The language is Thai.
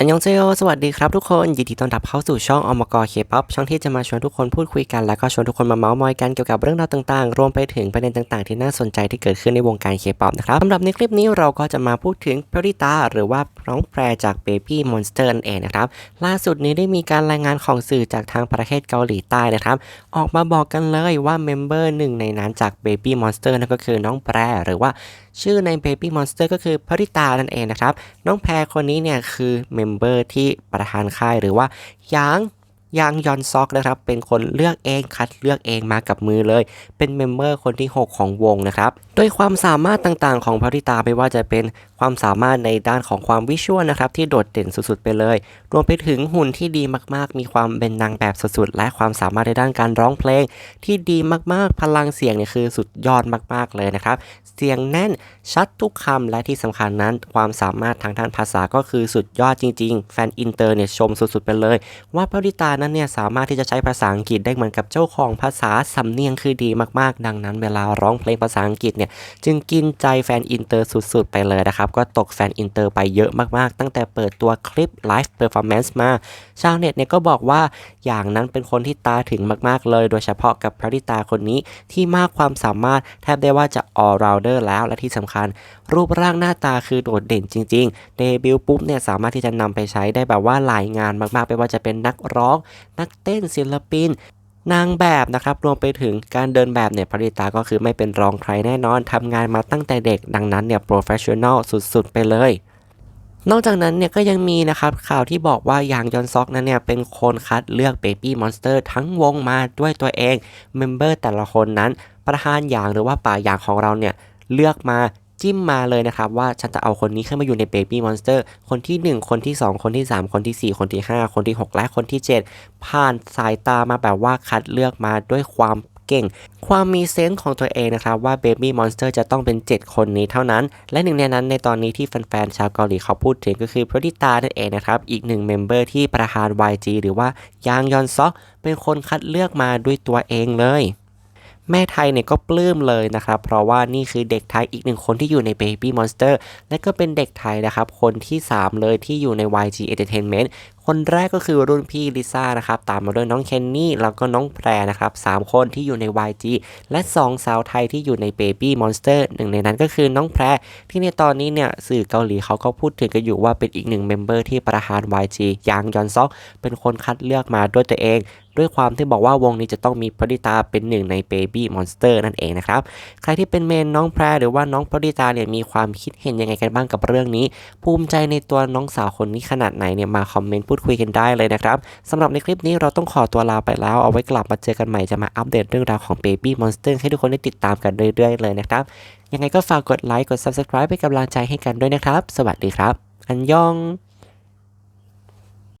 อันยองเซโอสวัสดีครับทุกคน ยินดีต้อนรับเข้าสู่ช่องอมกเคป๊อปช่องที่จะมาชวนทุกคนพูดคุยกัน แล้วก็ชวนทุกคนมาเมาส์มอยกันเกี่ยวกับเรื่องราวต่างๆ รวมไปถึงประเด็นต่างๆ ที่น่าสนใจที่เกิดขึ้นในวงการเคป๊อปนะครับสำหรับในคลิปนี้เราก็จะมาพูดถึงเพริตาหรือว่าน้องแพรจาก Baby Monster นั่นเองนะครับ ล่าสุดนี้ได้มีการรายงานของสื่อจากทางประเทศเกาหลีใต้นะครับ ออกมาบอกกันเลยว่าเมมเบอร์หนึ่งในนั้นจาก Baby Monster นั่นก็คือน้องแพรหรือว่าชื่อใน Baby Monster ก็คือพริตานั่นเองนะครับน้องแพรคนนี้เนี่ยคือเมมเบอร์ที่ประธานค่ายหรือว่าหยาง ยางยอนซอกนะครับ เป็นคนเลือกเองคัดเลือกเองมากับมือเลย เป็นเมมเบอร์คนที่ 6 ของวงนะครับด้วยความสามารถต่างๆ ของพริตาไม่ว่าจะเป็นความสามารถในด้านของความวิชวลนะครับ ที่โดดเด่นสุดๆไปเลย รวมไปถึงหุ่นที่ดีมากๆ มีความเป็นนางแบบสุดๆ และความสามารถในด้านการร้องเพลง ที่ดีมากๆ พลังเสียงเนี่ยคือสุดยอดมากๆเลยนะครับ เสียงแน่นชัดทุกคำและที่สำคัญนั้น ความสามารถทางด้านภาษาก็คือสุดยอดจริง ๆ แฟนอินเตอร์เนี่ยชมสุดๆไปเลย ว่าพริตานั้นเนี่ยสามารถที่จะใช้ภาษาอังกฤษได้เหมือนกับเจ้าของภาษาสำเนียงคือดีมากๆ ดังนั้น เวลาร้องเพลงภาษาอังกฤษเนี่ยจึงกินใจแฟนอินเตอร์สุดๆ ไปเลยนะครับก็ตกแฟนอินเตอร์ไปเยอะมากๆ ตั้งแต่เปิดตัวคลิปไลฟ์เพอร์ฟอร์แมนซ์มาชาวเน็ตเนี่ยก็บอกว่าอย่างนั้นเป็นคนที่ตาถึงมากๆ เลย โดยเฉพาะกับพริตาคนนี้ที่มากความสามารถแทบได้ว่าจะ all rounder แล้วและที่สำคัญ รูปร่างหน้าตาคือโดดเด่นจริงๆเดบิวต์ปุ๊บเนี่ยสามารถที่จะนำไปใช้ได้แบบว่าหลายงานมากๆไม่ว่าจะเป็นนักร้องนักเต้นศิลปิน นางแบบนะครับ รวมไปถึงการเดินแบบเนี่ยปริตาก็คือไม่เป็นรองใครแน่นอนทำงานมาตั้งแต่เด็ก ดังนั้นเนี่ยโปรเฟชชั่นอลสุดๆ ไปเลยนอกจากนั้นเนี่ยก็ยังมีนะครับข่าวที่บอกว่าอย่างยอนซอกนั้นเนี่ยเป็นคนคัดเลือก Baby Monster ทั้งวงมาด้วยตัวเองเมมเบอร์แต่ละคนนั้น ประธานอย่างหรือว่าป่าอย่างของเราเนี่ยเลือกมา จิ้มมาเลยนะครับว่าฉันจะเอาคนนี้ขึ้นมาอยู่ใน Baby Monster คนที่ 1 คนที่ 2 คนที่ 3 คนที่ 4 คนที่ 5 คนที่ 6 และคนที่ 7 ผ่านสายตามาแบบว่าคัดเลือกมาด้วยความเก่ง ความมีเซนส์ของตัวเองนะครับว่า Baby Monster จะต้องเป็น 7 คนนี้เท่านั้น และหนึ่งในนั้นในตอนนี้ที่แฟนๆชาวเกาหลีเขาพูดถึงก็คือพรดิตานั่นเองนะครับ อีกหนึ่งเมมเบอร์ที่ประธาน YG หรือว่ายางยอนซอกเป็นคนคัดเลือกมาด้วยตัวเองเลย แม่ไทยเนี่ยก็ปลื้มเลยนะครับ เพราะว่านี่คือเด็กไทยอีกหนึ่งคนที่อยู่ใน Baby Monster และก็เป็นเด็กไทยนะครับ คนที่ 3 เลยที่อยู่ใน YG Entertainment คนแรกก็คือรุ่นพี่ลิซ่านะครับ ตามมาด้วยน้องเคนนี่ แล้วก็น้องแพรนะครับ3คนที่อยู่ใน YG และ 2 สาวไทยที่อยู่ใน Baby Monster หนึ่งในนั้นก็คือน้องแพรที่ในตอนนี้เนี่ยสื่อเกาหลีเขาก็พูดถึงกันอยู่ว่าเป็นอีกหนึ่งเมมเบอร์ที่ประธาน YG ยางยอนซอกเป็นคนคัดเลือกมาด้วยตัวเอง ด้วยความที่บอกว่าวงนี้จะต้องมีพริตาเป็นหนึ่งใน Baby Monster นั่นเองนะครับ ใครที่เป็นเมนน้องแพรหรือว่าน้องพริตาเนี่ยมีความคิดเห็นยังไงกันบ้างกับเรื่องนี้ ภูมิใจในตัวน้องสาวคนนี้ขนาดไหนเนี่ยมาคอมเมนต์พูดคุยกันได้เลยนะครับสำหรับในคลิปนี้เราต้องขอตัวลาไปแล้วเอาไว้กลับมาเจอกันใหม่จะมาอัปเดตเรื่องราวของ Baby Monster ให้ทุกคนได้ติดตามกันเรื่อยๆเลยนะครับยังไงก็ฝากกดไลค์กด Subscribe เป็นกำลังใจให้กันด้วยนะครับ สวัสดีครับ อันยอง